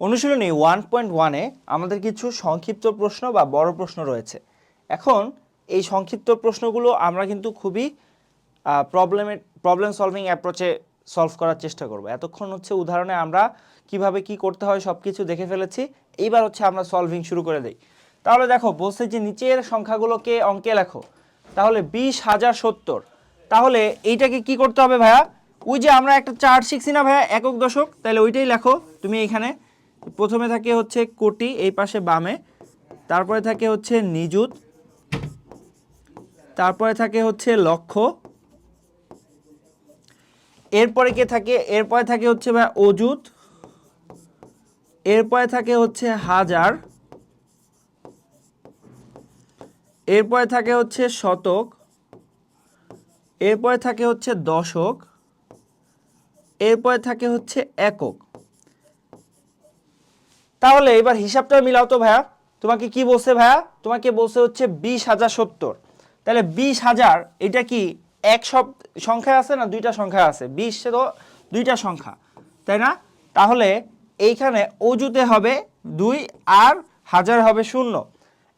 অনুশীলনী one point ওয়ানে আমাদের কিছু সংক্ষিপ্ত প্রশ্ন বা বড় প্রশ্ন রয়েছে। এখন এই সংক্ষিপ্ত প্রশ্নগুলো আমরা কিন্তু খুবই প্রবলেমের প্রবলেম সলভিং অ্যাপ্রোচে সলভ করার চেষ্টা করব। এতক্ষণ হচ্ছে উদাহরণে আমরা কীভাবে কি করতে হয় সব কিছু দেখে ফেলেছি। এইবার হচ্ছে আমরা সলভিং শুরু করে দিই। তাহলে দেখো, বলছে যে নিচের সংখ্যাগুলোকে অঙ্কে লেখো। তাহলে বিশ হাজার সত্তর। তাহলে এইটাকে কি করতে হবে ভাইয়া? ওই যে আমরা একটা চার্ট শিখছি না ভাইয়া, একক দশক? তাহলে ওইটাই লেখো। তুমি এইখানে প্রথমে থাকে হচ্ছে কোটি, এই পাশে বামে। তারপরে থাকে হচ্ছে নিযুত। তারপরে থাকে হচ্ছে লক্ষ। এরপরে কে থাকে? এরপরে থাকে হচ্ছে ভাই অজুত এরপরে থাকে হচ্ছে হাজার। এরপরে থাকে হচ্ছে শতক। এরপরে থাকে হচ্ছে দশক। এরপরে থাকে হচ্ছে একক। তাহলে এবার হিসাবটা মিলাও তো ভাইয়া। তোমাকে কি বলছে ভাইয়া? তোমাকে বলছে হচ্ছে বিশ হাজার সত্তর। তাহলে বিশ হাজার, এটা কি এক সব সংখ্যা আছে না দুইটা সংখ্যা আছে? বিশ তো দুইটা সংখ্যা, তাই না? তাহলে এইখানে অজুতে হবে দুই আর হাজার হবে শূন্য।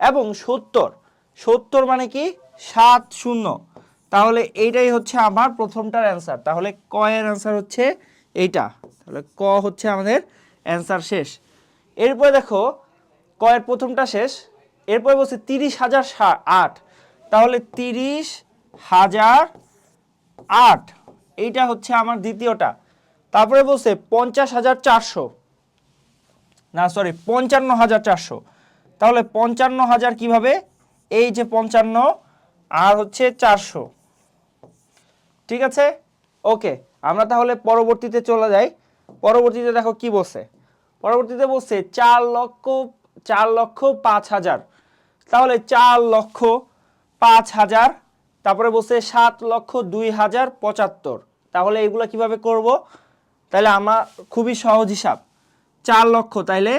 এবং সত্তর সত্তর মানে কি? সাত শূন্য। তাহলে এইটাই হচ্ছে আমার প্রথমটার অ্যান্সার তাহলে ক এর অ্যান্সার হচ্ছে এইটা। তাহলে ক হচ্ছে আমাদের অ্যান্সার শেষ। এরপরে দেখো, কয়ের প্রথমটা শেষ, এরপরে বলছে তিরিশ হাজার আট। তাহলে তিরিশ হাজার আট। এইটা হচ্ছে আমার দ্বিতীয়টা। তারপরে বলছে পঞ্চাশ হাজার চারশো। না সরি পঞ্চান্ন হাজার চারশো। তাহলে পঞ্চান্ন হাজার কীভাবে? এই যে পঞ্চান্ন আর হচ্ছে চারশো। ঠিক আছে? ওকে, আমরা তাহলে পরবর্তীতে চলে যাই। পরবর্তীতে দেখো কি বলছে। পরবর্তীতে বলছে চার লক্ষ চার লক্ষ পাঁচ হাজার। তাহলে চার লক্ষ পাঁচ হাজার, তারপরে বলছে সাত লক্ষ দুই হাজার পঁচাত্তর। তাহলে এগুলো কীভাবে করব? তাহলে আমার খুবই সহজ হিসাব। চার লক্ষ, তাইলে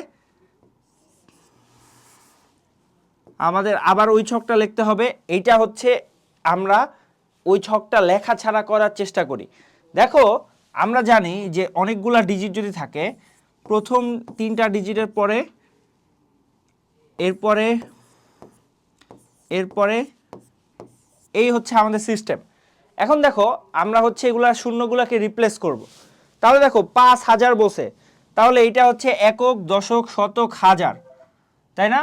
আমাদের আবার ওই ছকটা লিখতে হবে। এইটা হচ্ছে আমরা ওই ছকটা লেখা ছাড়া করার চেষ্টা করি। দেখো, আমরা জানি যে অনেকগুলা ডিজিট যদি থাকে প্রথম তিনটা ডিজিটের পরে, এরপরে এরপরে, এই হচ্ছে আমাদের সিস্টেম এখন দেখো, আমরা হচ্ছে এগুলা শূন্যগুলোকে রিপ্লেস করব। তাহলে দেখো, পাঁচ হাজার বসে তাহলে এইটা হচ্ছে একক, দশক, শতক, হাজার। তাই না?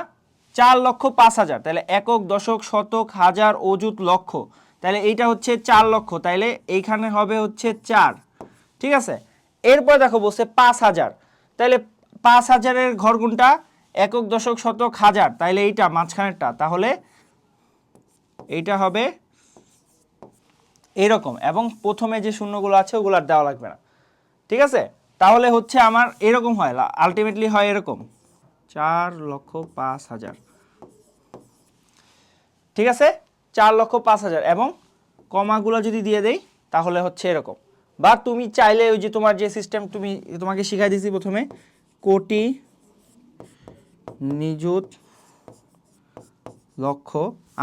চার লক্ষ, পাঁচ হাজার। তাহলে একক, দশক, শতক, হাজার, অযুত লক্ষ। তাহলে এইটা হচ্ছে চার লক্ষ। তাইলে এইখানে হবে হচ্ছে চার। ঠিক আছে? এরপর দেখো বলছে পাঁচ হাজার। তাহলে পাঁচ হাজারের ঘর গুণটা একক দশক শতক হাজার, তাইলে এইটা মাঝখানেরটা। তাহলে এইটা হবে এরকম, এবং প্রথমে যে শূন্যগুলো আছে ওগুলো আর দেওয়া লাগবে না। ঠিক আছে? তাহলে হচ্ছে আমার এরকম হয় আলটিমেটলি হয় এরকম। চার লক্ষ পাঁচ হাজার। ঠিক আছে? চার লক্ষ পাঁচ হাজার, এবং কমাগুলো যদি দিয়ে দেই, তাহলে হচ্ছে এরকম। বা তুমি চাইলে ওই যে তোমার যে সিস্টেম তুমি, তোমাকে শিখাই দিয়েছি প্রথমে, কোটি নিযুত লক্ষ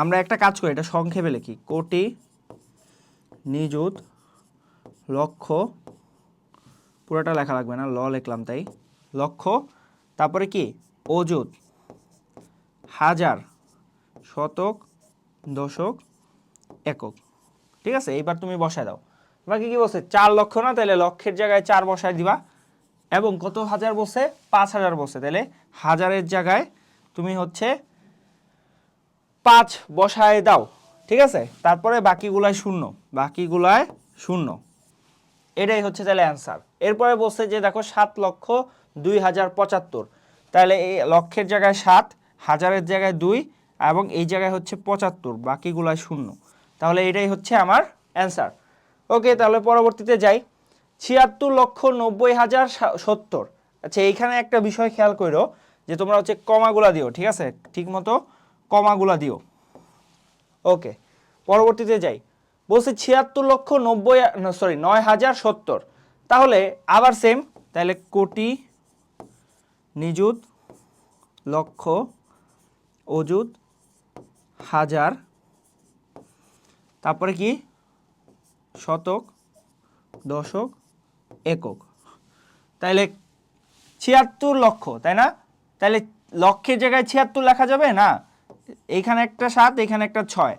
আমরা একটা কাজ করি, এটা সংক্ষেপে লিখি। কোটি নিযুত লক্ষ পুরোটা লেখা লাগবে না, ল লিখলাম তাই। লক্ষ তারপরে কি? অযুত, হাজার, শতক, দশক, একক। ঠিক আছে? এইবার তুমি বসায় দাও। বাকি কি বলছে চার লক্ষ না? তাহলে লক্ষের জায়গায় চার বসায় দিবা। এবং কত হাজার বসে? পাঁচ হাজার বসে। তাহলে হাজারের জায়গায় তুমি হচ্ছে পাঁচ বসায় দাও। ঠিক আছে? তারপরে বাকিগুলায় শূন্য। বাকিগুলায় শূন্য। এটাই হচ্ছে তাহলে অ্যান্সার এরপরে বলছে যে দেখো সাত লক্ষ দুই হাজার পঁচাত্তর। তাহলে এই লক্ষের জায়গায় সাত, হাজারের জায়গায় দুই, এবং এই জায়গায় হচ্ছে পঁচাত্তর। বাকিগুলায় শূন্য। তাহলে এটাই হচ্ছে আমার অ্যান্সার ওকে, তাহলে পরবর্তীতে যাই। ছিয়াত্তর লক্ষ নব্বই হাজার সত্তর। আচ্ছা এইখানে একটা বিষয় খেয়াল করো, যে তোমরা হচ্ছে কমাগুলা দিও, ঠিক আছে? ঠিক মতো কমাগুলা দিও। ওকে, পরবর্তীতে যাই। বলছে ছিয়াত্তর লক্ষ নব্বই সরি নয় হাজার সত্তর। তাহলে আবার সেম তাহলে কোটি, নিযুত, লক্ষ, অযুত, হাজার। তারপরে কি? শতক, দশক, একক। তাইলে ছিয়াত্তর লক্ষ, তাই না? তাহলে লক্ষের জায়গায় ছিয়াত্তর লেখা যাবে? না। এইখানে একটা সাত এখানে একটা ছয়।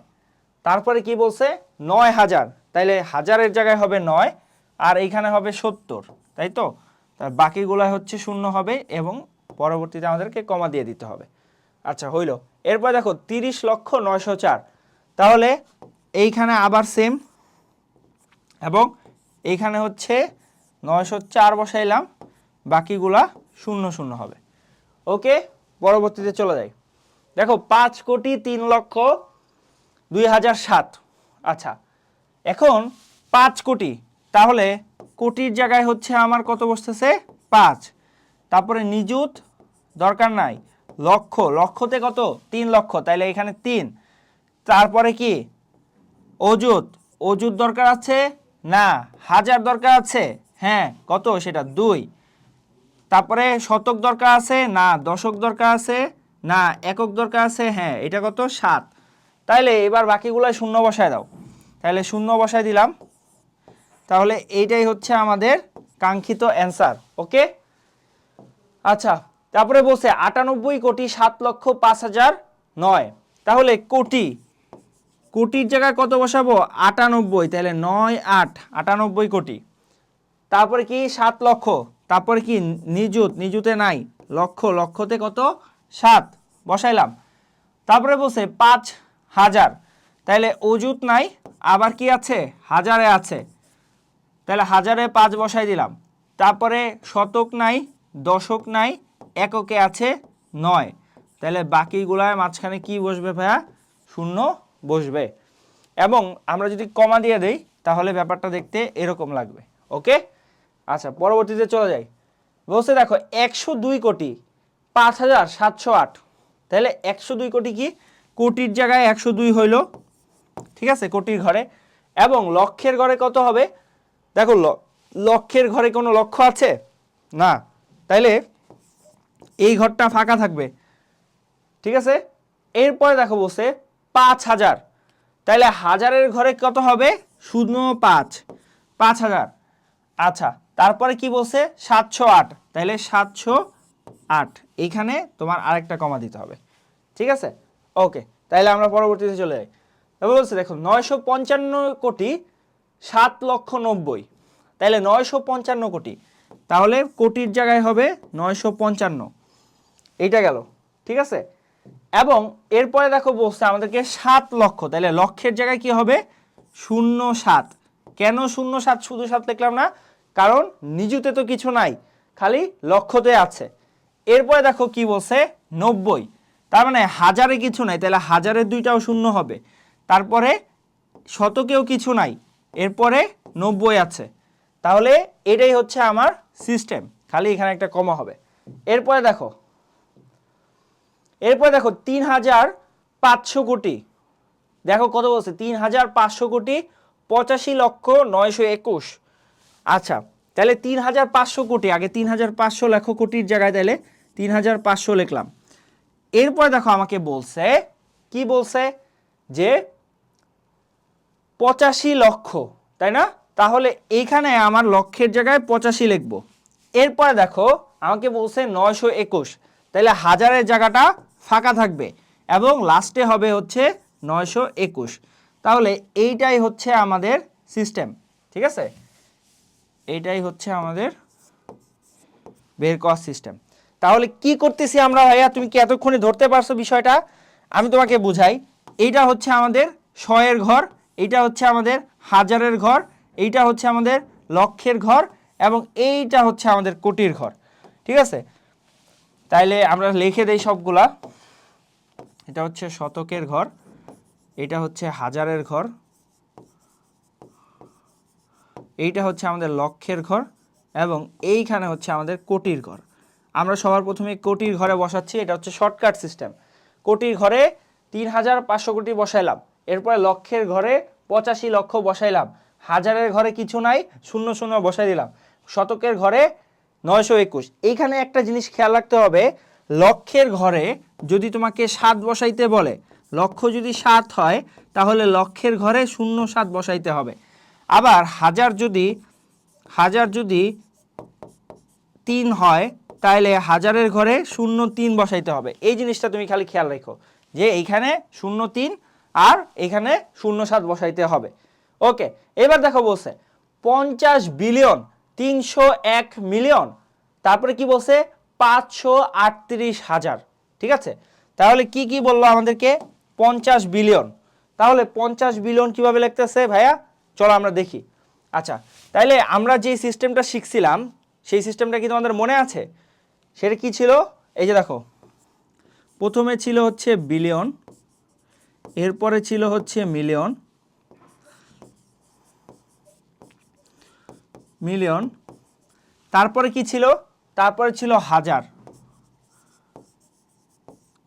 তারপরে কি বলছে? নয় হাজার। তাইলে হাজারের জায়গায় হবে নয়, আর এইখানে হবে সত্তর। তাই তো? তার বাকিগুলো হচ্ছে শূন্য হবে এবং পরবর্তীতে আমাদেরকে কমা দিয়ে দিতে হবে। আচ্ছা হইল। এরপর দেখো, তিরিশ লক্ষ নয়শো চার। তাহলে এইখানে আবার সেম এবং এইখানে হচ্ছে নয়শো চার বসাইলাম, বাকিগুলা শূন্য শূন্য হবে। ওকে, পরবর্তীতে চলে যাই। দেখো, পাঁচ কোটি তিন লক্ষ দুই হাজার সাত। আচ্ছা এখন পাঁচ কোটি, তাহলে কোটির জায়গায় হচ্ছে আমার কত বসতেছে? পাঁচ। তারপরে নিযুত, দরকার নাই, লক্ষ। লক্ষতে কত? তিন লক্ষ, তাইলে এখানে তিন। তারপরে কি? অজুত অজুত দরকার আছে না, হাজার দরকার আছে। হ্যাঁ কত সেটা? দুই। তারপরে শতক দরকার আছে, না, দশক দরকার আছে, না, একক দরকার আছে হ্যাঁ এটা কত? সাত। তাইলে এবার বাকিগুলো শূন্য বসায় দাও। তাহলে শূন্য বসায় দিলাম। তাহলে এইটাই হচ্ছে আমাদের কাঙ্ক্ষিত অ্যান্সার, ওকে? আচ্ছা তারপরে বলছে আটানব্বই কোটি সাত লক্ষ পাঁচ হাজার নয়। তাহলে কোটি কোটির জায়গায় কত বসাবো? আটানব্বই। তাহলে নয়, আট। আটানব্বই কোটি। তারপরে কি? সাত লক্ষ। তারপরে কি? নিযুত। নিযুতে নাই। লক্ষ। লক্ষতে কত? সাত। বসাইলাম। তারপরে বলছে পাঁচ হাজার। তাহলে অজুত নাই। আবার কি আছে? হাজারে আছে। তাহলে হাজারে পাঁচ বসাই দিলাম। তারপরে শতক নাই, দশক নাই, এককে আছে নয়। তাহলে বাকিগুলার মাঝখানে কি বসবে ভাইয়া? শূন্য বসবে। এবং আমরা যদি কমা দিয়ে দেই, তাহলে ব্যাপারটা দেখতে এরকম লাগবে। ওকে? আচ্ছা পরবর্তীতে চলে যাই। বলছে দেখো, একশো দুই কোটি পাঁচ হাজার সাতশো আট। তাহলে একশো দুই কোটি কি? কোটির জায়গায় একশো দুই হইল। ঠিক আছে? কোটির ঘরে। এবং লক্ষের ঘরে কত হবে? দেখো লক্ষের ঘরে কোনো লক্ষ্য আছে? না। তাইলে এই ঘরটা ফাঁকা থাকবে। ঠিক আছে? এরপরে দেখো বসে পাঁচ হাজার। তাইলে হাজারের ঘরে কত হবে? শূন্য পাঁচ। পাঁচ হাজার। আচ্ছা তারপরে কি বলছে? সাতশো আট। তাইলে সাতশো আট। এইখানে তোমার আরেকটা কমা দিতে হবে। ঠিক আছে? ওকে, তাইলে আমরা পরবর্তীতে চলে যাই। এবার বলছে, দেখো, নয়শো পঞ্চান্ন কোটি সাত লক্ষ নব্বই। তাইলে নয়শো পঞ্চান্ন কোটি। তাহলে কোটির জায়গায় হবে নয়শো পঞ্চান্ন। এইটা গেল। ঠিক আছে? এবং এরপরে দেখো বলছে আমাদেরকে সাত লক্ষ। তাহলে লক্ষের জায়গায় কি হবে? শূন্য সাত। কেন শূন্য সাত? শুধু সাত লিখলাম না, কারণ নিজুতে তো কিছু নাই, খালি লক্ষতে আছে। এরপরে দেখো কি বলছে? নব্বই। তার মানে হাজারে কিছু নাই তাহলে হাজারের দুইটাও শূন্য হবে। তারপরে শতকেও কিছু নাই, এরপরে নব্বই আছে। তাহলে এটাই হচ্ছে আমার সিস্টেম খালি এখানে একটা কমা হবে। এরপরে দেখো এরপরে দেখো তিন হাজার পাঁচশো কোটি। দেখো কত বলছে? তিন হাজার পাঁচশো কোটি পঁচাশি লক্ষ নয়শো একুশ। আচ্ছা তাহলে তিন হাজার পাঁচশো কোটি, আগে তিন হাজার পাঁচশো লক্ষ কোটির জায়গায় তাহলে তিন হাজার পাঁচশো লিখলাম। এরপর দেখো আমাকে বলছে, কি বলছে? যে পঁচাশি লক্ষ, তাই না? তাহলে এইখানে আমার লক্ষের জায়গায় পঁচাশি লিখব। এরপরে দেখো আমাকে বলছে নয়শো একুশ। তাহলে হাজারের জায়গাটা ফাঁকা থাকবে এবং লাস্টে হবে হচ্ছে নয়শো একুশ। তাহলে এইটাই হচ্ছে আমাদের সিস্টেম ঠিক আছে? এইটাই হচ্ছে আমাদের বের করার সিস্টেম তাহলে কি করতেছি আমরা ভাইয়া? তুমি কি এতক্ষণে ধরতে পারছ বিষয়টা? আমি তোমাকে বুঝাই। এইটা হচ্ছে আমাদের শয়ের ঘর, এইটা হচ্ছে আমাদের হাজারের ঘর, এইটা হচ্ছে আমাদের লক্ষের ঘর এবং এইটা হচ্ছে আমাদের কোটির ঘর, ঠিক আছে? তাইলে আমরা লিখে দেই সবগুলা। এটা হচ্ছে শতকের ঘর, এটা হচ্ছে হাজারের ঘর, এইটা হচ্ছে আমাদের লক্ষের ঘর এবং এইখানে হচ্ছে আমাদের কোটির ঘর। আমরা সবার প্রথমে কোটির ঘরে বসাচ্ছি, এটা হচ্ছে শর্টকাট সিস্টেম। কোটির ঘরে তিন হাজার পাঁচশো কোটি বসাইলাম এরপরে লক্ষের ঘরে পঁচাশি লক্ষ বসাইলাম হাজারের ঘরে কিছু নাই, শূন্য শূন্য বসাই দিলাম। শতকের ঘরে নয়শো একুশ, এইখানে একটা জিনিস খেয়াল রাখতে হবে, লক্ষের ঘরে যদি তোমাকে সাত বসাইতে বলে লক্ষ যদি সাত হয়, তাহলে লক্ষের ঘরে শূন্য সাত বসাইতে হবে। আবার হাজার যদি হাজার যদি তিন হয় তাহলে হাজারের ঘরে শূন্য তিন বসাইতে হবে। এই জিনিসটা তুমি খালি খেয়াল রেখো, যে এইখানে শূন্য তিন আর এখানে শূন্য সাত বসাইতে হবে। ওকে, এবার দেখো বলছে, পঞ্চাশ বিলিয়ন তিনশো এক মিলিয়ন, তারপরে কি বলছে? পাঁচশো আটত্রিশ হাজার। ঠিক আছে? তাহলে কি কি বলল আমাদেরকে? পঞ্চাশ বিলিয়ন। তাহলে পঞ্চাশ বিলিয়ন কীভাবে লিখতেছে ভাইয়া? চলো আমরা দেখি। আচ্ছা তাইলে আমরা যে সিস্টেমটা শিখছিলাম, সেই সিস্টেমটা কি তোমাদের মনে আছে? সেটা কি ছিল? এই যে দেখো। প্রথমে ছিল হচ্ছে বিলিয়ন, এরপরে ছিল হচ্ছে মিলিয়ন। মিলিয়ন। তারপরে কি ছিল? তারপরে ছিল হাজার।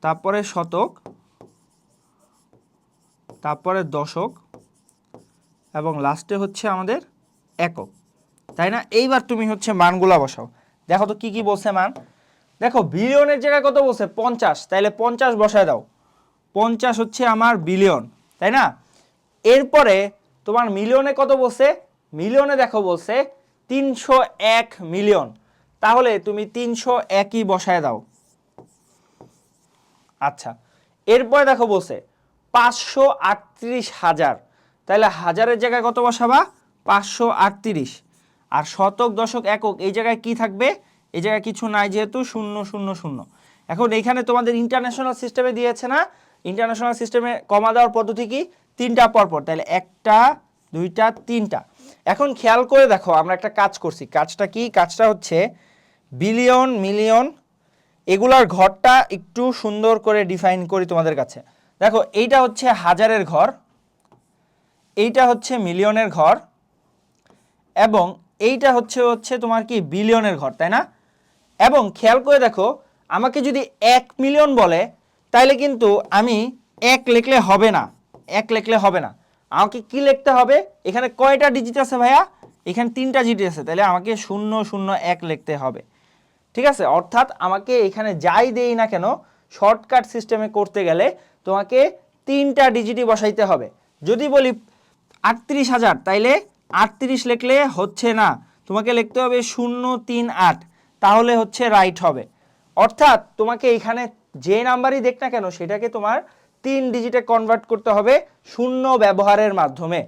তারপরে শতক, তারপরে দশক এবং লাস্টে হচ্ছে আমাদের একক। তাই না? এইবার তুমি হচ্ছে মানগুলা বসাও। দেখো তো কি কি বলছে মান? দেখো, বিলিয়নের জায়গায় কত বলছে? পঞ্চাশ। তাইলে পঞ্চাশ বসায় দাও। পঞ্চাশ হচ্ছে আমার বিলিয়ন, তাই না? এরপরে তোমার মিলিয়নে কত বলছে? মিলিয়নে দেখো বলছে তিনশো এক মিলিয়ন। তাহলে তুমি তিনশো একই বসায় দাও। আচ্ছা এরপরে দেখো বলছে, পাঁচশো আটত্রিশ হাজার। তাহলে হাজারের জায়গায় কত বসাবা? পাঁচশো আটত্রিশ। আর শতক, দশক, একক, এই জায়গায় কি থাকবে? এই জায়গায় কিছু নাই যেহেতু, শূন্য শূন্য শূন্য। এখন এইখানে তোমাদের ইন্টারন্যাশনাল সিস্টেমে দিয়েছে না? ইন্টারন্যাশনাল সিস্টেমে কমা দেওয়ার পদ্ধতি কি? তিনটা পরপর। তাহলে একটা, দুইটা, তিনটা। এখন খেয়াল করে দেখো, আমরা একটা কাজ করছি। কাজটা কি? কাজটা হচ্ছে বিলিয়ন মিলিয়ন এগুলার ঘরটা একটু সুন্দর করে ডিফাইন করি তোমাদের কাছে। দেখো, এইটা হচ্ছে হাজারের ঘর, এইটা হচ্ছে মিলিয়নের ঘর, এবং এইটা হচ্ছে হচ্ছে তোমার কি বিলিয়নের ঘর, তাই না? এবং খেয়াল করে দেখো, আমাকে যদি এক মিলিয়ন বলে, তাইলে কিন্তু আমি এক লিখলে হবে না, এক লিখলে হবে না। আমাকে কি লিখতে হবে? এখানে কয়টা ডিজিট আছে ভাইয়া? এখানে তিনটা ডিজিট আছে তাহলে আমাকে শূন্য শূন্য, এক লিখতে হবে। ঠিক আছে? অর্থাৎ আমাকে এখানে যাই দেই না কেন শর্টকাট সিস্টেমে করতে গেলে তোমাকে তিনটা ডিজিটই বসাইতে হবে। যদি বলি আটত্রিশ হাজার, তাইলে আটত্রিশ লিখলে হচ্ছে না। তোমাকে লিখতে হবে শূন্য তিন আট, তাহলে হচ্ছে রাইট হবে। অর্থাৎ তোমাকে এখানে যে নাম্বারই দেখ না কেন, সেটাকে তোমার তিন ডিজিটে কনভার্ট করতে হবে শূন্য ব্যবহারের মাধ্যমে।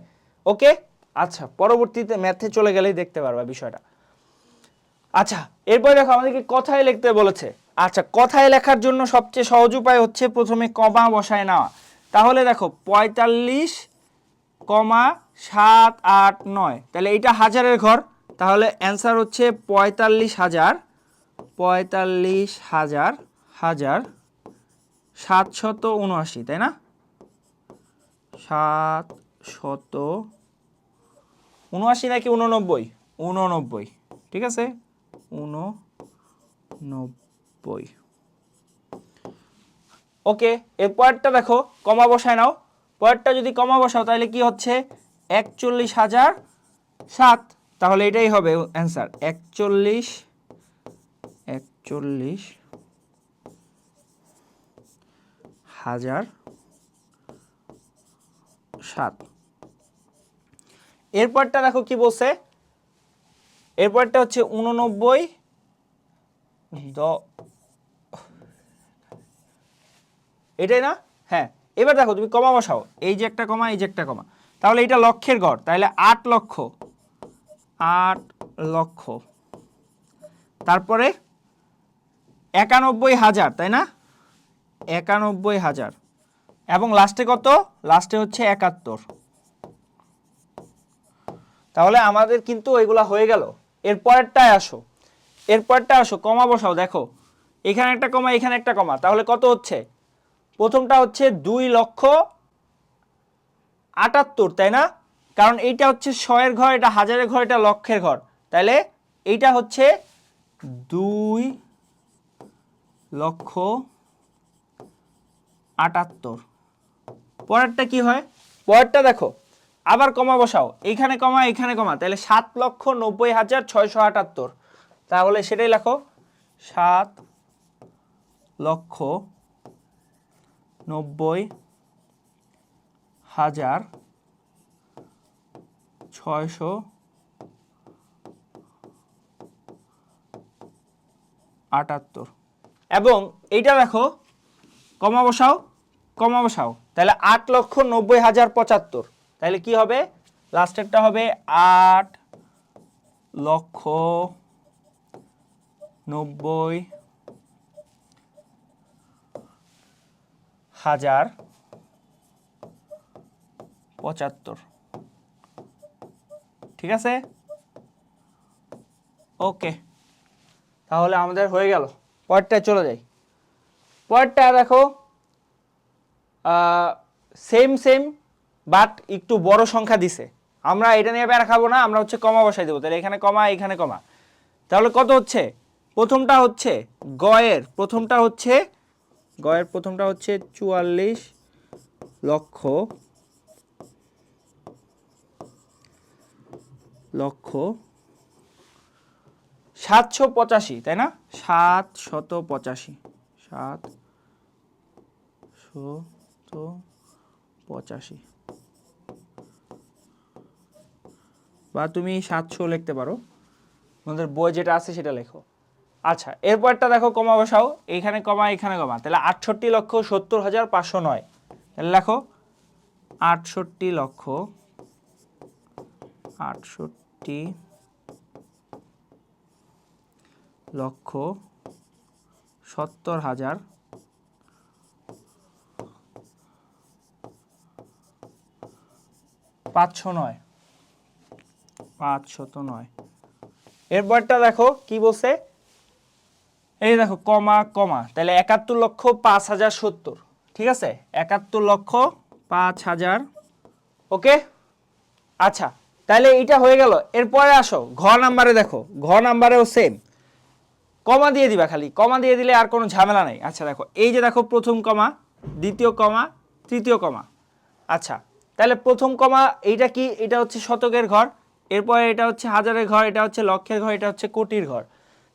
ওকে আচ্ছা পরবর্তীতে ম্যাথে চলে গেলেই দেখতে পারবা বিষয়টা। আচ্ছা এরপরে দেখো আমাদেরকে কথায় লিখতে বলেছে। আচ্ছা কথায় লেখার জন্য সবচেয়ে সহজ উপায় হচ্ছে প্রথমে কমা বসায় নেওয়া। তাহলে দেখো, পঁয়তাল্লিশ কমা সাত আট নয়। তাহলে এইটা হাজারের ঘর। তাহলে অ্যান্সার হচ্ছে পঁয়তাল্লিশ হাজার পঁয়তাল্লিশ হাজার হাজার সাতশত উনআশি, তাই না? সাত শত উনআশি নাকি উননব্বই? উননব্বই, ঠিক আছে? উননব্বই ওকে এর পরেরটা দেখো, কমা বসায় নাও। পরেরটা যদি কমা বসাও, তাহলে কি হচ্ছে? একচল্লিশ হাজার সাত। তাহলে এটাই হবে অ্যান্সার একচল্লিশ একচল্লিশ হাজার সাত। এরপরটা দেখো কি বলছে? এরপরটা হচ্ছে উননব্বই দ এটাই না? হ্যাঁ। এবার দেখো, তুমি কমা বসাও। এই যে একটা কমা, এই যে একটা কমা। তাহলে এটা লক্ষের গড়। তাহলে আট লক্ষ। আট লক্ষ। তারপরে একানব্বই হাজার, তাই না? একানব্বই হাজার। এবং লাস্টে কত? লাস্টে হচ্ছে একাত্তর। তাহলে আমাদের কিন্তু এগুলা হয়ে গেল। এর পরেরটায় আসো। এর আসো, কমা বসাও, দেখো। এখানে একটা কমা, এখানে একটা কমা। তাহলে কত হচ্ছে? প্রথমটা হচ্ছে দুই লক্ষ আটাত্তর, তাই না? কারণ এইটা হচ্ছে শয়ের ঘর, এটা হাজারের ঘর, এটা লক্ষের ঘর। তাহলে এইটা হচ্ছে দুই লক্ষ আটাত্তর। পরেরটা কি হয়? পরেরটা দেখো আবার কমা বসাও। এইখানে কমা এইখানে কমা। তাহলে সাত লক্ষ নব্বই হাজার ছয়শো আটাত্তর। তাহলে সেটাই লেখো। সাত লক্ষ নব্বই হাজার ছয়শো আটাত্তর। এবং এইটা দেখো কমা বসাও কমা বসাও। তাহলে আট লক্ষ নব্বই হাজার পঁচাত্তর। তাহলে কি হবে? লাস্টেরটা হবে আট লক্ষ নব্বই হাজার পঁচাত্তর। ঠিক আছে? ওকে তাহলে আমাদের হয়ে গেল। পরেরটায় চলে যাই। পরেরটা দেখো সেম সেম বাট একটু বড় সংখ্যা দিছে। আমরা এটা নিয়ে বেড়া খাব না, আমরা হচ্ছে কমা বসাই দেবো। তাহলে এখানে কমা এখানে কমা। তাহলে কত হচ্ছে? প্রথমটা হচ্ছে গয়ের, প্রথমটা হচ্ছে গয়ের প্রথমটা হচ্ছে চুয়াল্লিশ লক্ষ লক্ষ সাতশো পঁচাশি, তাই না? সাত শত পঁচাশি। সাত শত পঁচাশি। বা তুমি সাতশো লিখতে পারো। আমাদের বই যেটা আছে সেটা লেখো। আচ্ছা এরপরটা দেখো কমা বসাও। এখানে কমা এখানে কমা। তাহলে আটষট্টি লক্ষ সত্তর হাজার পাঁচশো নয়। তাহলে লেখো, আটষট্টি লক্ষ আটষট্টি লক্ষ সত্তর হাজার পাঁচশো নয়। পাঁচশত নয়। এরপরটা দেখো কি বলছে? এই দেখো কমা কমা। তাহলে একাত্তর লক্ষ পাঁচ হাজার সত্তর। ঠিক আছে? একাত্তর লক্ষ পাঁচ হাজার। ওকে? আচ্ছা তাহলে এইটা হয়ে গেল। এরপরে আসো ঘ নাম্বারে দেখো। ঘ নাম্বারেও সেম কমা দিয়ে দিবা খালি। কমা দিয়ে দিলে আর কোনো ঝামেলা নেই। আচ্ছা দেখো এই যে দেখো প্রথম কমা দ্বিতীয় কমা তৃতীয় কমা। আচ্ছা তাহলে প্রথম কমা এইটা কি? এটা হচ্ছে শতকের ঘর। এরপরে এটা হচ্ছে হাজারের ঘর, এটা হচ্ছে লক্ষের ঘর, এটা হচ্ছে কোটির ঘর।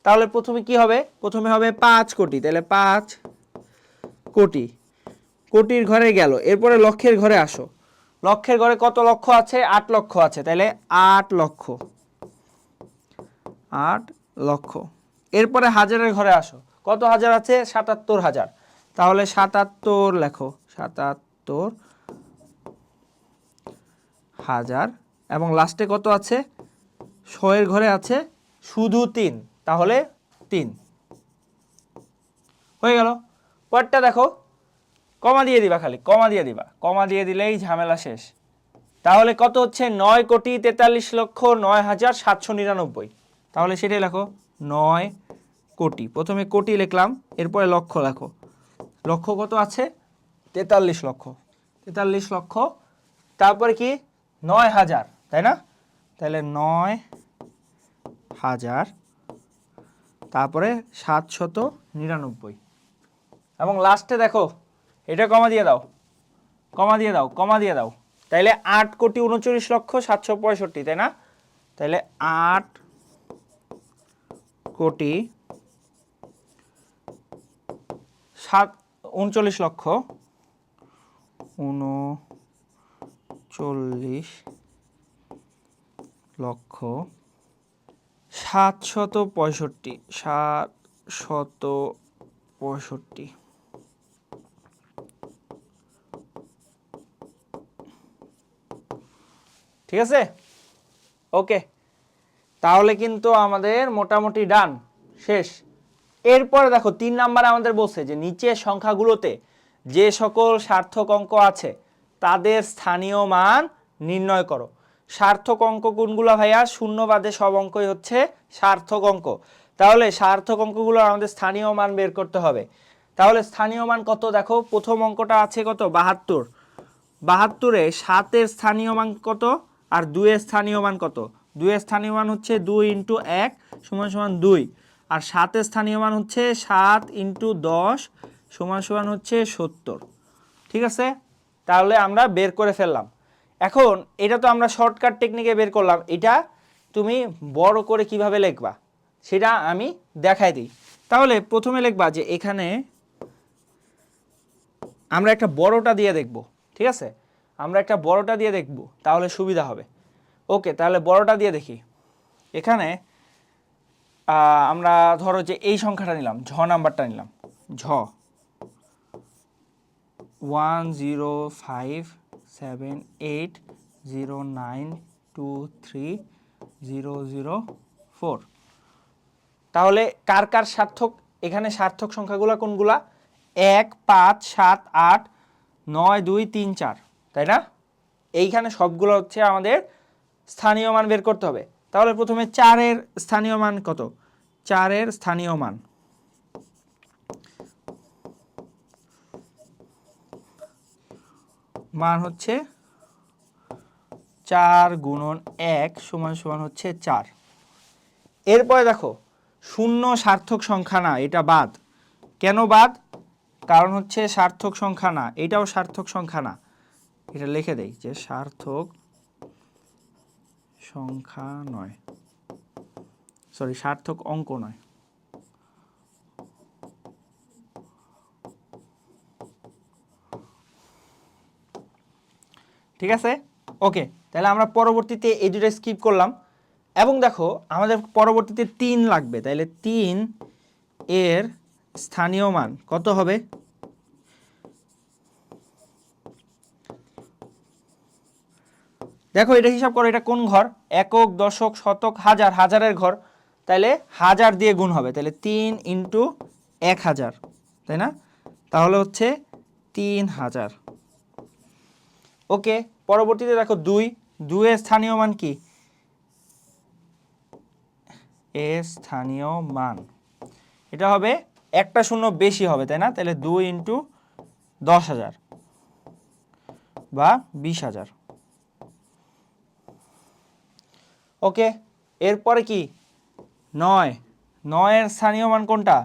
তাহলে প্রথমে কি হবে? প্রথমে হবে পাঁচ কোটি, তাহলে পাঁচ কোটি। কোটির ঘরে গেল, এরপরে লক্ষের ঘরে আসো। লক্ষের ঘরে কত লক্ষ আছে? আট লক্ষ আছে, তাহলে আট লক্ষ। আট লক্ষ। এরপরে হাজারের ঘরে আসো, কত হাজার আছে? সাতাত্তর হাজার। তাহলে সাতাত্তর লেখো, সাতাত্তর হাজার এবং লাস্টে কত আছে? শয়ের ঘরে আছে শুধু তিন, তাহলে তিন। হয়ে গেল। পরটা দেখো। কমা দিয়ে দিবা খালি কমা দিয়ে দিবা। কমা দিয়ে দিলেই ঝামেলা শেষ। তাহলে কত হচ্ছে? নয় কোটি তেতাল্লিশ লক্ষ নয় হাজার সাতশো নিরানব্বই। তাহলে সেটাই লেখো, নয় কোটি। প্রথমে কোটি লিখলাম, এরপরে লক্ষ লেখো। লক্ষ কত আছে? তেতাল্লিশ লক্ষ। তেতাল্লিশ লক্ষ। তারপরে কি? নয় হাজার। তাই না? তাহলে নয় হাজার, তারপরে সাতশত নিরানব্বই। এবং লাস্টে দেখো, এটা কমা দিয়ে দাও, কমা দিয়ে দাও, কমা দিয়ে দাও। তাইলে আট কোটি উনচল্লিশ লক্ষ সাতশো পঁয়ষট্টি, তাই না? তাইলে আট কোটি সাত, উনচল্লিশ লক্ষ, উনচল্লিশ লক্ষ সাতশত পঁয়ষট্টি সাত শত পঁয়ষট্টি। ঠিক আছে? ওকে। তাহলে কিন্তু আমাদের মোটামুটি ডান, শেষ। এরপরে দেখো, তিন নাম্বারে আমাদের বলছে যে নিচের সংখ্যাগুলোতে যে সকল সার্থক অঙ্ক আছে, তাদের স্থানীয় মান নির্ণয় করো। সার্থক অঙ্ক কোনগুলো ভাইয়া? শূন্য বাদে সব অঙ্কই হচ্ছে সার্থক অঙ্ক। তাহলে সার্থক অঙ্কগুলো আমাদের স্থানীয় মান বের করতে হবে। তাহলে স্থানীয় মান কত? দেখো, প্রথম অঙ্কটা আছে কত? বাহাত্তর। বাহাত্তরে সাতের স্থানীয় মান কত? আর দুইয়ের স্থানীয় মান কত? দুইয়ের স্থানীয় মান হচ্ছে দুই ইন্টু এক সমান সমান দুই। আর সাতের স্থানীয় মান হচ্ছে সাত ইন্টু দশ সমান সমান হচ্ছে সত্তর। ঠিক আছে? তাহলে আমরা বের করে ফেললাম। এখন এটা তো আমরা শর্টকাট টেকনিকে বের করলাম, এটা তুমি বড় করে কীভাবে লিখবা, সেটা আমি দেখাই দিই। তাহলে প্রথমে লিখবা যে এখানে আমরা একটা বড়টা দিয়ে দেখব, ঠিক আছে? আমরা একটা বড়টা দিয়ে দেখব, তাহলে সুবিধা হবে। ওকে তাহলে বড়টা দিয়ে দেখি। এখানে আমরা ধরো যে এই সংখ্যাটা নিলাম, ঝ নাম্বারটা নিলাম। ঝ। One zero five seven eight zero nine two three zero zero four তাহলে কার কার সার্থক? এখানে সার্থক সংখ্যাগুলো কোনগুলা? এক, পাঁচ, সাত, আট, নয়, দুই, তিন, চার। তাই না? এইখানে সবগুলো হচ্ছে আমাদের স্থানীয় মান বের করতে হবে। তাহলে প্রথমে চারের স্থানীয় মান কত? চারের স্থানীয় মান। মান হচ্ছে চার গুণন এক সমান সমান হচ্ছে চার। এরপরে দেখো, শূন্য সার্থক সংখ্যা না, এটা বাদ। কেন বাদ? কারণ হচ্ছে সার্থক সংখ্যা না, এটাও সার্থক সংখ্যা না। এটা লিখে দেই যে সার্থক সংখ্যা নয়। সরি সার্থক অঙ্ক নয়। ঠিক আছে? ওকে তাহলে আমরা পরবর্তীতে এই দুটো স্কিপ করলাম। এবং দেখো, আমাদের পরবর্তীতে তিন লাগবে। তাহলে তিন এর স্থানীয় মান কত হবে? দেখো, এটা হিসাব করো, এটা কোন ঘর? একক, দশক, শতক, হাজার, হাজারের ঘর। তাহলে হাজার দিয়ে গুণ হবে। তাহলে তিন ইন্টু এক হাজার, তাই না? তাহলে হচ্ছে তিন হাজার। ওকে, পরবর্তীতে দেখো দুই। দুইয়ের স্থানীয় মান কি? এ স্থানীয় মান। এটা হবে একটা শূন্য বেশি হবে, তাই না? তাহলে দুই ইন্টু দশ হাজার বা বিশ হাজার। ওকে, এরপরে কি? নয়। নয়ের স্থানীয় মান কোনটা?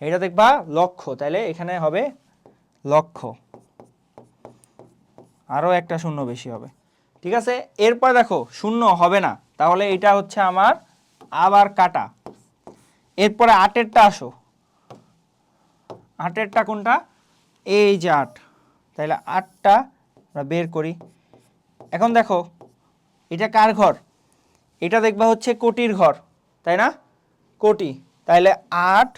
এটা দেখবা লক্ষ তাহলে এখানে হবে লক্ষ আরও একটা শূন্য বেশি হবে। ঠিক আছে? এরপর দেখো, শূন্য হবে না। তাহলে এটা হচ্ছে আমার আবার কাটা। এরপরে আটেরটা আসো। আটেরটা কোনটা? এই যে আট। তাহলে আটটা আমরা বের করি। এখন দেখো, এটা কার ঘর? এটা দেখবা হচ্ছে কোটির ঘর, তাই না? কোটি। তাহলে আট,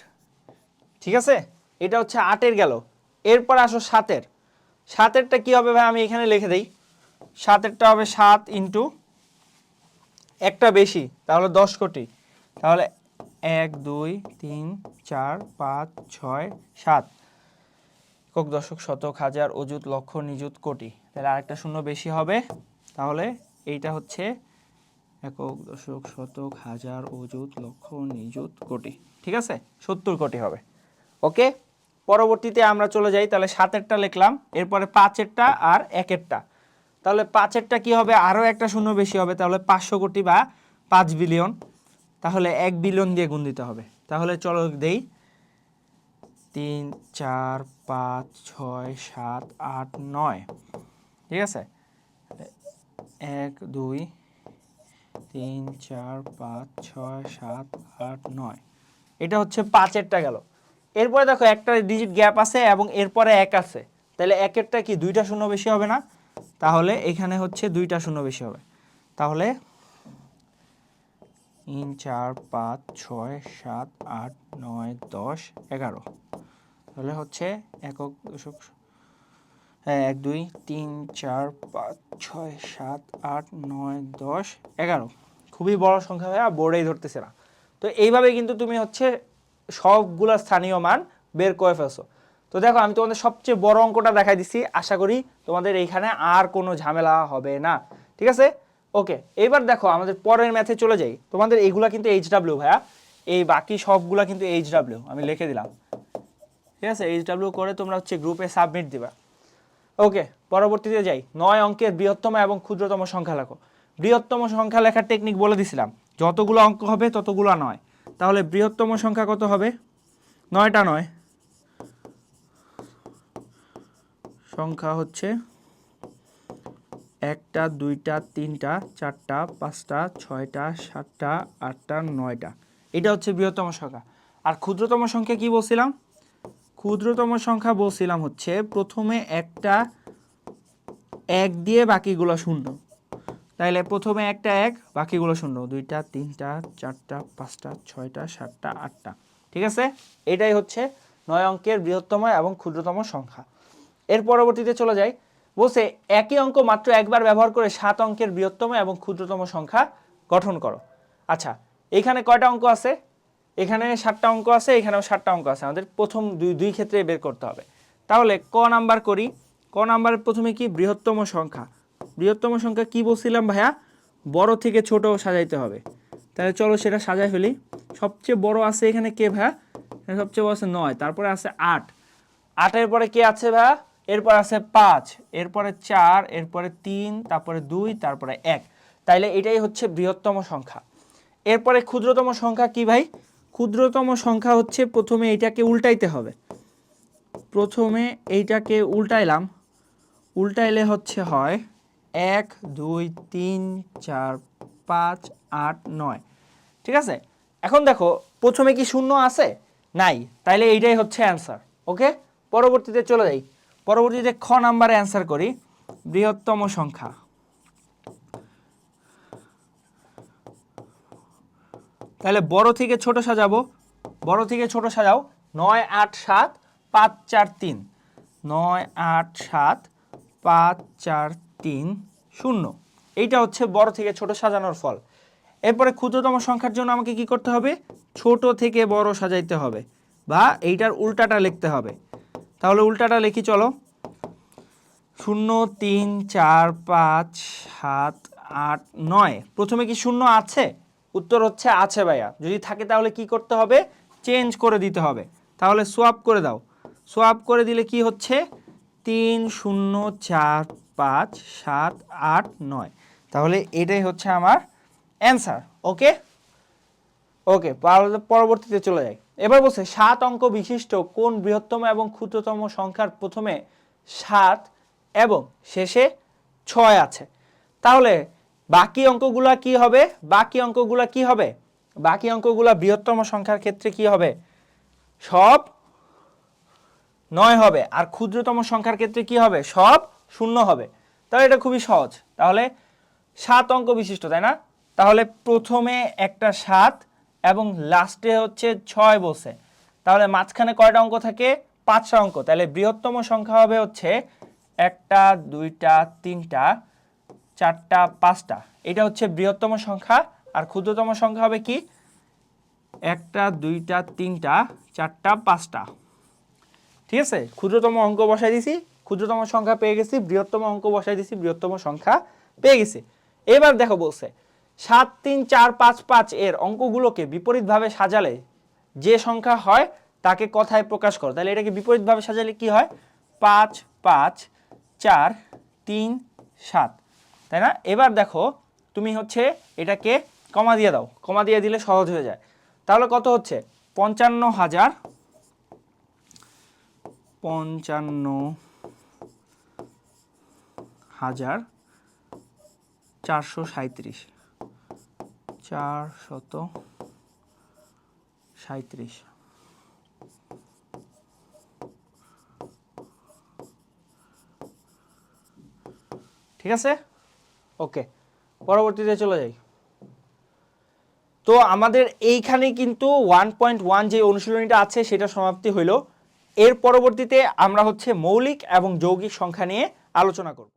ঠিক আছে? এটা হচ্ছে আটের গেল। এরপর আসো সাতের। সাতেরটা কি হবে ভাই? আমি এখানে লিখে দিই। সাতেরটা হবে সাত ইন্টু একটা বেশি, তাহলে দশ কোটি। তাহলে এক, দুই, তিন, চার, পাঁচ, ছয়, সাত। একক দশক শতক হাজার অযুত লক্ষ নিযুত কোটি। তাহলে আরেকটা শূন্য বেশি হবে। তাহলে এইটা হচ্ছে একক দশক শতক হাজার অযুত লক্ষ নিযুত কোটি। ঠিক আছে? সত্তর কোটি হবে। ওকে? পরবর্তীতে আমরা চলে যাই, তাহলে সাতেরটা লিখলাম, এরপরে পাঁচেরটা আর একেরটা। তাহলে পাঁচেরটা কি হবে? আরও একটা শূন্য বেশি হবে, তাহলে পাঁচশো কোটি বা পাঁচ বিলিয়ন। তাহলে এক বিলিয়ন দিয়ে গুণ দিতে হবে। তাহলে চলো দেই। তিন, চার, পাঁচ, ছয়, সাত, আট, নয়। ঠিক আছে? এক, দুই, তিন, চার, পাঁচ, ছয়, সাত, আট, নয়। এটা হচ্ছে পাঁচেরটা গেল। এরপরে দেখো একটা ডিজিট গ্যাপ আছে এবং এরপরে এক আছে। তাহলে একেরটা কি দুইটা শূন্য বেশি হবে না? তাহলে এখানে হচ্ছে দুইটা শূন্য বেশি হবে। তাহলে তিন, চার, পাঁচ, ছয়, সাত, আট, নয়, দশ, এগারো। তাহলে হচ্ছে একক দশক হ্যাঁ এক, দুই, তিন, চার, পাঁচ, ছয়, সাত, আট, নয়, দশ, এগারো। খুবই বড় সংখ্যা ভাইয়া, বোর্ডেই ধরতেছে না। তো এইভাবে কিন্তু তুমি হচ্ছে সবগুলা স্থানীয় মান বের করে ফেলছো। তো দেখো, আমি তোমাদের সবচেয়ে বড় অঙ্কটা দেখাই দিছি। আশা করি তোমাদের এইখানে আর কোনো ঝামেলা হবে না। ঠিক আছে? ওকে, এবার দেখো, আমাদের পরের ম্যাথে চলে যাই। তোমাদের এইগুলা কিন্তু এইচ ডাব্লিউ ভাইয়া। এই বাকি সবগুলা কিন্তু এইচ ডাব্লিউ আমি লিখে দিলাম। ঠিক আছে? এইচ ডাব্লিউ করে তোমরা হচ্ছে গ্রুপে সাবমিট দিবা। ওকে, পরবর্তীতে যাই। নয় অঙ্কের বৃহত্তম এবং ক্ষুদ্রতম সংখ্যা লেখো। বৃহত্তম সংখ্যা লেখার টেকনিক বলে দিছিলাম। যতগুলো অঙ্ক হবে ততগুলো নয়। তাহলে বৃহত্তম সংখ্যা কত হবে? নয়টা নয়। সংখ্যা হচ্ছে একটা, দুইটা, তিনটা, চারটা, পাঁচটা, ছয়টা, সাতটা, আটটা, নয়টা। এটা হচ্ছে বৃহত্তম সংখ্যা। আর ক্ষুদ্রতম সংখ্যা কি বলছিলাম? ক্ষুদ্রতম সংখ্যা বলছিলাম হচ্ছে প্রথমে একটা এক দিয়ে বাকিগুলো শূন্য। তাইলে প্রথমে একটা এক, বাকিগুলো শূন্য। দুইটা, তিনটা, চারটা, পাঁচটা, ছয়টা, সাতটা, আটটা। ঠিক আছে? এটাই হচ্ছে নয় অঙ্কের বৃহত্তম এবং ক্ষুদ্রতম সংখ্যা। এর পরবর্তীতে চলে যাই। বলছে, একই অঙ্ক মাত্র একবার ব্যবহার করে সাত অঙ্কের বৃহত্তম এবং ক্ষুদ্রতম সংখ্যা গঠন করো। আচ্ছা এখানে কয়টা অঙ্ক আছে? এখানে সাতটা অঙ্ক আছে, এখানেও সাতটা অঙ্ক আছে। আমাদের প্রথম দুই দুই ক্ষেত্রে বের করতে হবে। তাহলে ক নাম্বার করি? ক নাম্বারের প্রথমে কি বৃহত্তম সংখ্যা? বৃহত্তম সংখ্যা কি বলছিলাম ভাইয়া? বড় থেকে ছোট সাজাইতে হবে। তাহলে চলো সেটা সাজাই ফেলি। সবচেয়ে বড় আছে এখানে কে ভাইয়া? সবচেয়ে বড় আছে নয়, তারপরে আছে আট। আটের পরে কে আছে ভাইয়া? এরপর আছে পাঁচ, এরপরে চার, এরপরে তিন, তারপরে দুই, তারপরে এক। তাইলে এটাই হচ্ছে বৃহত্তম সংখ্যা। এরপরে ক্ষুদ্রতম সংখ্যা কি ভাই? ক্ষুদ্রতম সংখ্যা হচ্ছে প্রথমে এইটাকে উল্টাইতে হবে। প্রথমে এইটাকে উল্টাইলাম। উল্টাইলে হচ্ছে হয় এক, দুই, তিন, চার, পাঁচ, আট, নয়। ঠিক আছে? এখন দেখো, প্রথমে কি শূন্য আছে? নাই। তাইলে এইটাই হচ্ছে অ্যান্সার ওকে পরবর্তীতে চলে যাই। পরবর্তীতে খ নাম্বারে অ্যান্সার করি। বৃহত্তম সংখ্যা। তাহলে বড় থেকে ছোট সাজাবো। বড় থেকে ছোট সাজাও। নয়, আট, সাত, পাঁচ, চার, তিন। নয়, আট, সাত, পাঁচ, চার তিন শূন্য। এইটা হচ্ছে বড় থেকে ছোট সাজানোর ফল। এরপরে ক্ষুদ্রতম সংখ্যার জন্য আমাকে কি করতে হবে? ছোট থেকে বড় সাজাইতে হবে। বা এইটার উল্টাটা লিখতে হবে। তাহলে উল্টাটা লিখি, চলো। শূন্য, তিন, চার, পাঁচ, সাত, আট, নয়। প্রথমে কি শূন্য আছে? উত্তর হচ্ছে আছে ভাইয়া। যদি থাকে তাহলে কি করতে হবে? চেঞ্জ করে দিতে হবে। তাহলে সোয়াপ করে দাও। সোয়াপ করে দিলে কি হচ্ছে? তিন, শূন্য, চার পাঁচ, সাত, আট, নয়। তাহলে এটাই হচ্ছে আমার অ্যান্সার ওকে ওকে পার- পরবর্তীতে চলে যাই। এবার বলছে, সাত অঙ্ক বিশিষ্ট কোন বৃহত্তম এবং ক্ষুদ্রতম সংখ্যার প্রথমে সাত এবং শেষে ছয় আছে? তাহলে বাকি অঙ্কগুলা কি হবে? বাকি অঙ্কগুলা কি হবে? বাকি অঙ্কগুলা বৃহত্তম সংখ্যার ক্ষেত্রে কি হবে? সব নয় হবে। আর ক্ষুদ্রতম সংখ্যার ক্ষেত্রে কি হবে? সব শূন্য হবে। তাহলে এটা খুবই সহজ। তাহলে সাত অঙ্ক বিশিষ্ট, তাই না? তাহলে প্রথমে একটা সাত এবং লাস্টে হচ্ছে ছয় বসে। তাহলে মাঝখানে কয়টা অঙ্ক থাকে? পাঁচটা অঙ্ক। তাহলে বৃহত্তম সংখ্যা হবে হচ্ছে একটা, দুইটা, তিনটা, চারটা, পাঁচটা। এটা হচ্ছে বৃহত্তম সংখ্যা। আর ক্ষুদ্রতম সংখ্যা হবে কি? একটা, দুইটা, তিনটা, চারটা, পাঁচটা। ঠিক আছে? ক্ষুদ্রতম অঙ্ক বসাই দিছি। ক্ষুদ্রতম সংখ্যা পেয়ে গেছি, বৃহত্তম অঙ্ক বসাই দিছি, বৃহত্তম সংখ্যা পেয়ে গেছি। এবার দেখো বলছে, সাত, তিন, চার, পাঁচ পাঁচ এর অঙ্কগুলোকে বিপরীতভাবে সাজালে যে সংখ্যা হয় তাকে কথায় প্রকাশ করো। তাহলে এটাকে বিপরীতভাবে সাজালে কি হয়? পাঁচ পাঁচ, চার, তিন, সাত। তাই না? এবার দেখো, তুমি হচ্ছে এটাকে কমা দিয়ে দাও। কমা দিয়ে দিলে সহজ হয়ে যায়। তাহলে কত হচ্ছে? পঞ্চান্ন হাজার পঞ্চান্ন হাজার চারশো সাঁত্রিশ চার শত সাঁত্রিশ ঠিক আছে? ওকে, পরবর্তীতে চলে যাই। তো আমাদের এইখানে কিন্তু ওয়ান পয়েন্ট ওয়ান যে অনুশীলনীটা আছে, সেটা সমাপ্তি হইল। এর পরবর্তীতে আমরা হচ্ছে মৌলিক এবং যৌগিক সংখ্যা নিয়ে আলোচনা করব।